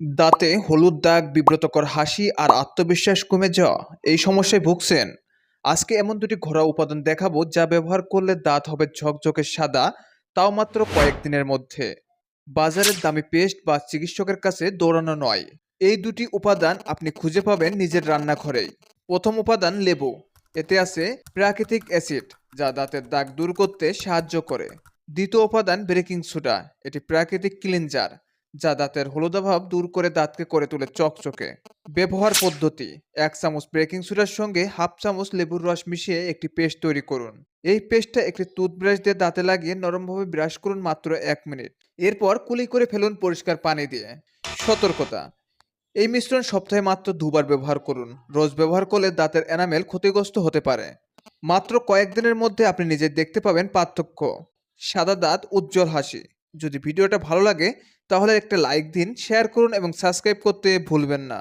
দাঁতে হলুদ দাগ, বিব্রতকর হাসি আর আত্মবিশ্বাস কমে যাওয়া, এই সমস্যায় ভুগছেন। আজকে এমন দুটি ঘরোয়া উপাদান দেখাবো যা ব্যবহার করলে দাঁত হবে ঝকঝকে সাদা, তাও মাত্র কয়েকদিনের মধ্যে। বাজারের দামি পেস্ট বা চিকিৎসকের কাছে দৌড়ানো নয়। এই দুটি উপাদান আপনি খুঁজে পাবেন নিজের রান্নাঘরেই। প্রথম উপাদান লেবু। এতে আছে প্রাকৃতিক অ্যাসিড, যা দাঁতের দাগ দূর করতে সাহায্য করে। দ্বিতীয় উপাদান ব্রেকিং সোডা। এটি প্রাকৃতিক ক্লিনজার। যা দাঁতের হলুদাভাব দূর করে দাঁতকে করে তোলে চকচকে। ব্যবহার পদ্ধতি, এক চামচ বেকিং সোডার সঙ্গে হাফ চামচ লেবুর রস মিশিয়ে একটি পেস্ট তৈরি করুন। এই পেস্টটা একটি টুথব্রাশ দিয়ে দাঁতে লাগিয়ে নরমভাবে ব্রাশ করুন মাত্র এক মিনিট। এরপর কুলি করে ফেলুন পরিষ্কার পানি দিয়ে। সতর্কতা, এই মিশ্রণ সপ্তাহে মাত্র দুবার ব্যবহার করুন। রোজ ব্যবহার করলে দাঁতের এনামেল ক্ষতিগ্রস্ত হতে পারে। মাত্র কয়েকদিনের মধ্যে আপনি নিজে দেখতে পাবেন পার্থক্য। সাদা দাঁত, উজ্জ্বল হাসি। যদি ভিডিওটা ভালো লাগে তাহলে একটা লাইক দিন শেয়ার করুন এবং সাবস্ক্রাইব করতে ভুলবেন না।